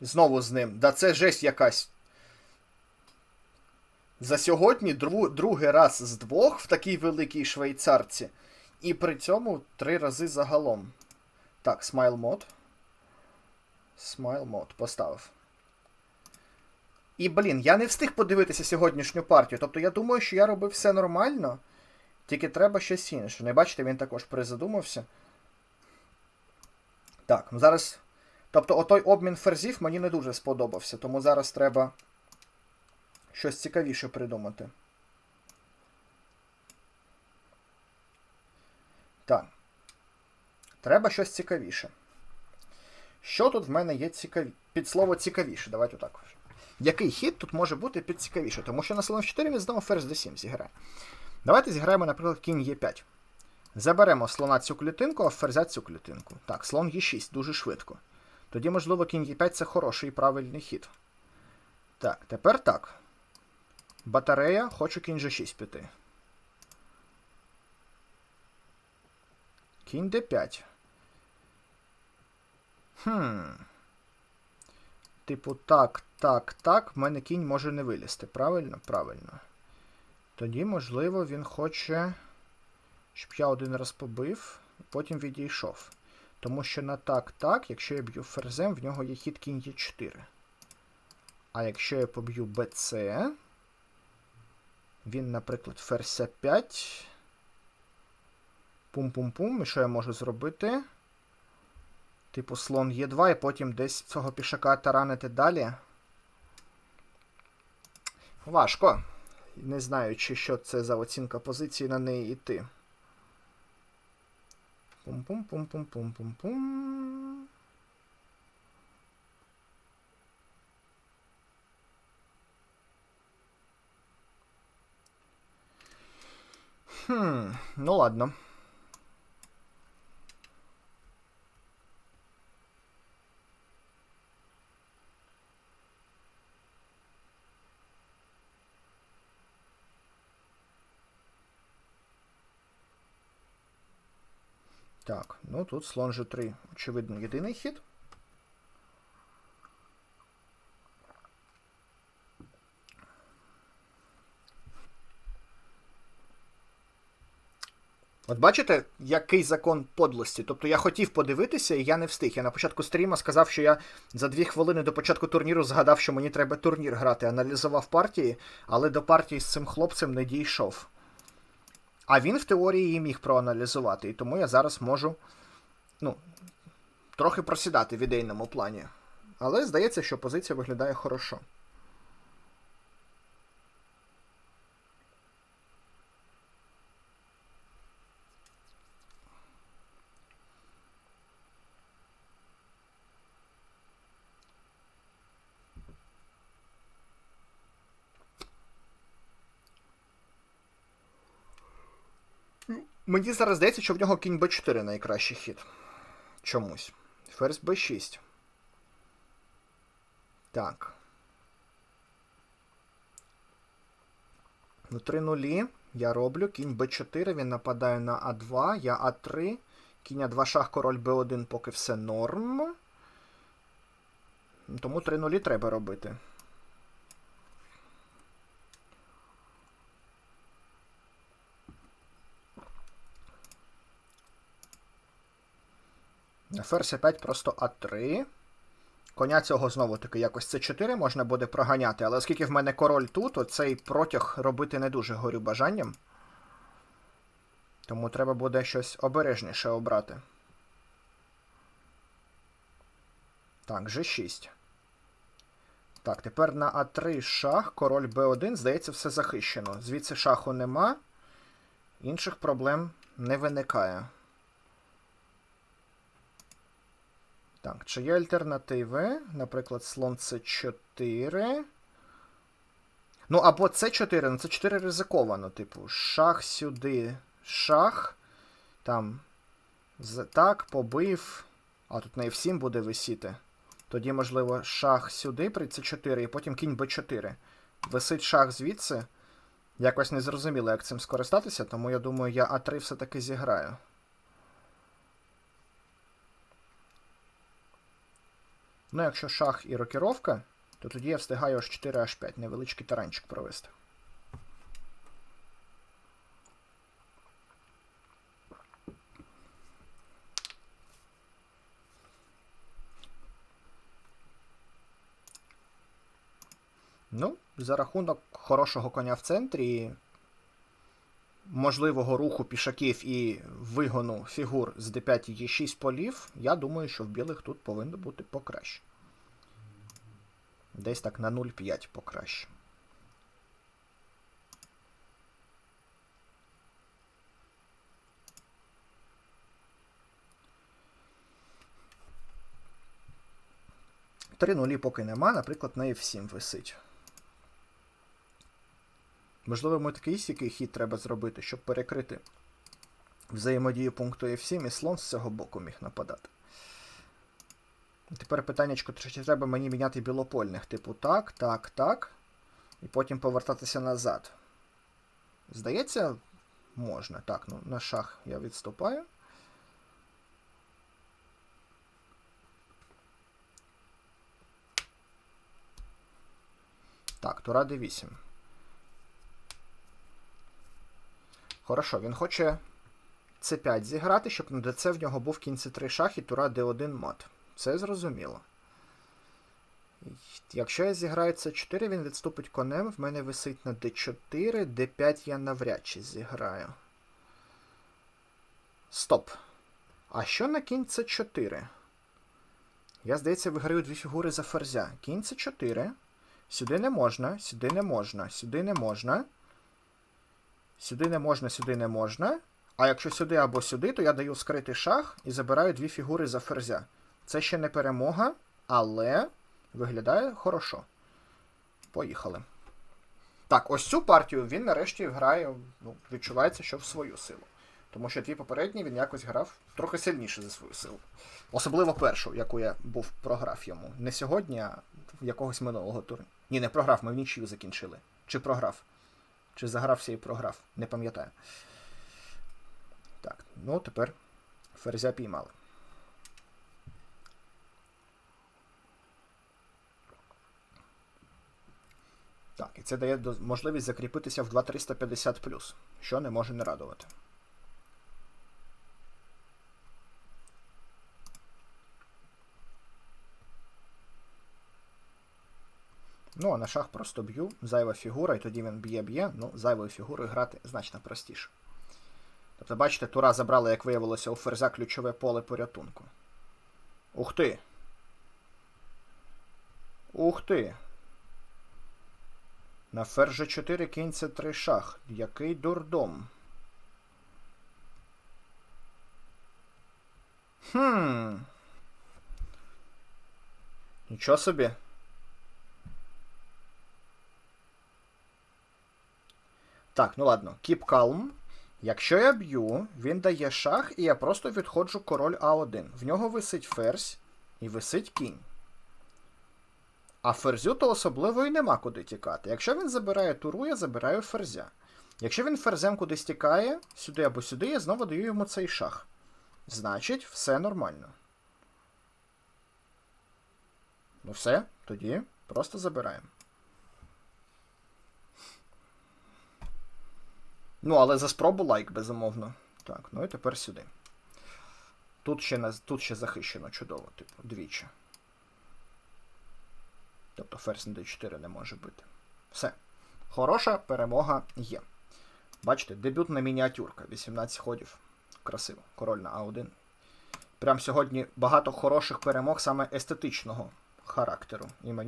Знову з ним. Да це жесть якась. За сьогодні дру- другий раз з двох в такій великій швейцарці. І при цьому три рази загалом. Так, смайл мод. Смайл мод. Поставив. І, блін, я не встиг подивитися сьогоднішню партію. Тобто я думаю, що я робив все нормально. Тільки треба щось інше. Не бачите, він також призадумався. Так, ну зараз. Тобто, отой обмін ферзів мені не дуже сподобався, тому зараз треба щось цікавіше придумати. Так. Треба щось цікавіше. Що тут в мене є цікаві... під слово цікавіше? Давайте отак. Який хід тут може бути під цікавіше? Тому що на слон 4 він знову ферзь d7 зіграє. Давайте зіграємо, наприклад, кінь Е5. Заберемо слона цю клітинку, а ферзя цю клітинку. Так, слон Е6 дуже швидко. Тоді, можливо, кінь Е5 це хороший і правильний хід. Так, тепер так. Батарея, хочу кінь G6 піти. Кінь D5. Хм. Типу, так, так, так. В мене кінь може не вилізти. Правильно? Правильно. Тоді, можливо, він хоче, щоб я один раз побив, потім відійшов. Тому що на так, так, якщо я б'ю ферзем, в нього є хід кінь Е4. А якщо я поб'ю БЦ, він, наприклад, ферзь 5. Пум-пум-пум. І що я можу зробити? Типу слон Е2, і потім десь цього пішака таранити далі. Важко. Не знаю, чи що це за оцінка позиції на неї йти. Пум-пум-пум-пум-пум-пум-пум. Хм, ну ладно. Так, ну тут слон G3, очевидно, єдиний хід. От бачите, який закон подлості? Тобто я хотів подивитися, і я не встиг. Я на початку стріма сказав, що я за дві хвилини до початку турніру згадав, що мені треба турнір грати, аналізував партії, але до партії з цим хлопцем не дійшов. А він в теорії її міг проаналізувати, і тому я зараз можу ну, трохи просідати в ідейному плані. Але здається, що позиція виглядає хорошо. Мені зараз здається, що в нього кінь Б4 найкращий хід. Чомусь. Ферзь Б6. Так. Ну, 3 нулі. Я роблю. Кінь Б4, він нападає на А2, я А3. Кінь А2 шах, король Б1, поки все норм. Тому 3 нулі треба робити. Ферзь 5 просто А3. Коня цього знову-таки якось С4 можна буде проганяти, але оскільки в мене король тут, то цей протяг робити не дуже горю бажанням. Тому треба буде щось обережніше обрати. Так, G6. Так, тепер на А3 шах, король Б1, здається, все захищено. Звідси шаху нема. Інших проблем не виникає. Так, чи є альтернативи? Наприклад, слон С4. Ну, або С4, ну С4 ризиковано, типу, шах сюди, шах. Там. Так, побив. А тут на F7 буде висіти. Тоді, можливо, шах сюди при С4 і потім кінь Б4. Висить шах звідси. Якось не зрозуміло, як цим скористатися, тому я думаю, я А3 все-таки зіграю. Ну, якщо шах і рокіровка, то тоді я встигаю аж 4H5, невеличкий таранчик провести. Ну, за рахунок хорошого коня в центрі, можливого руху пішаків і вигону фігур з d5 і 6 полів, я думаю, що в білих тут повинно бути покраще. Десь так на 0,5 покраще. Три нулі поки нема, наприклад, на F7 висить. Можливо, йому такий який хід треба зробити, щоб перекрити взаємодію пункту F7 і слон з цього боку міг нападати. Тепер питаннячко, чи треба мені міняти білопольних, типу так, так, так. І потім повертатися назад. Здається, можна. Так, ну на шах я відступаю. Так, тура d8. Хорошо, він хоче c5 зіграти, щоб на dc в нього був кінь c3 шах і тура d1 мат. Це зрозуміло. Якщо я зіграю c4, він відступить конем, в мене висить на d4, d5 я навряд чи зіграю. Стоп. А що на кінь c4? Я, здається, виграю дві фігури за ферзя. Кінь c4. Сюди не можна, сюди не можна, сюди не можна. Сюди не можна, сюди не можна. А якщо сюди або сюди, то я даю скритий шах і забираю дві фігури за ферзя. Це ще не перемога, але виглядає хорошо. Поїхали. Так, ось цю партію він нарешті грає, ну, відчувається, що в свою силу. Тому що дві попередні він якось грав трохи сильніше за свою силу. Особливо першу, яку я був програв йому. Не сьогодні, а якогось минулого туру. Ні, не програв, ми в нічию закінчили. Чи програв? Чи загрався і програв? Не пам'ятаю. Так, ну тепер ферзя піймали. Так, і це дає можливість закріпитися в 2350, що не може не радувати. Ну, а на шах просто б'ю, зайва фігура, і тоді він б'є-б'є, ну, зайвою фігурою грати значно простіше. Тобто, бачите, тура забрала, як виявилося, у ферзя ключове поле порятунку. Ух ти! Ух ти! На ферзь 4 кінь це 3 шах. Який дурдом. Хм. Нічого собі. Так, ну ладно. Keep calm. Якщо я б'ю, він дає шах, і я просто відходжу король А1. В нього висить ферзь і висить кінь. А ферзю то особливо і нема куди тікати. Якщо він забирає туру, я забираю ферзя. Якщо він ферзем кудись тікає, сюди або сюди, я знову даю йому цей шах. Значить, все нормально. Ну все, тоді просто забираємо. Ну, але за спробу лайк, безумовно. Так, ну і тепер сюди. Тут ще тут ще захищено чудово, типу, двічі. Тобто ферзь на d4 не може бити. Все. Хороша перемога є. Бачите, дебютна мініатюрка. 18 ходів. Красиво. Король на А1. Прям сьогодні багато хороших перемог саме естетичного характеру. І мені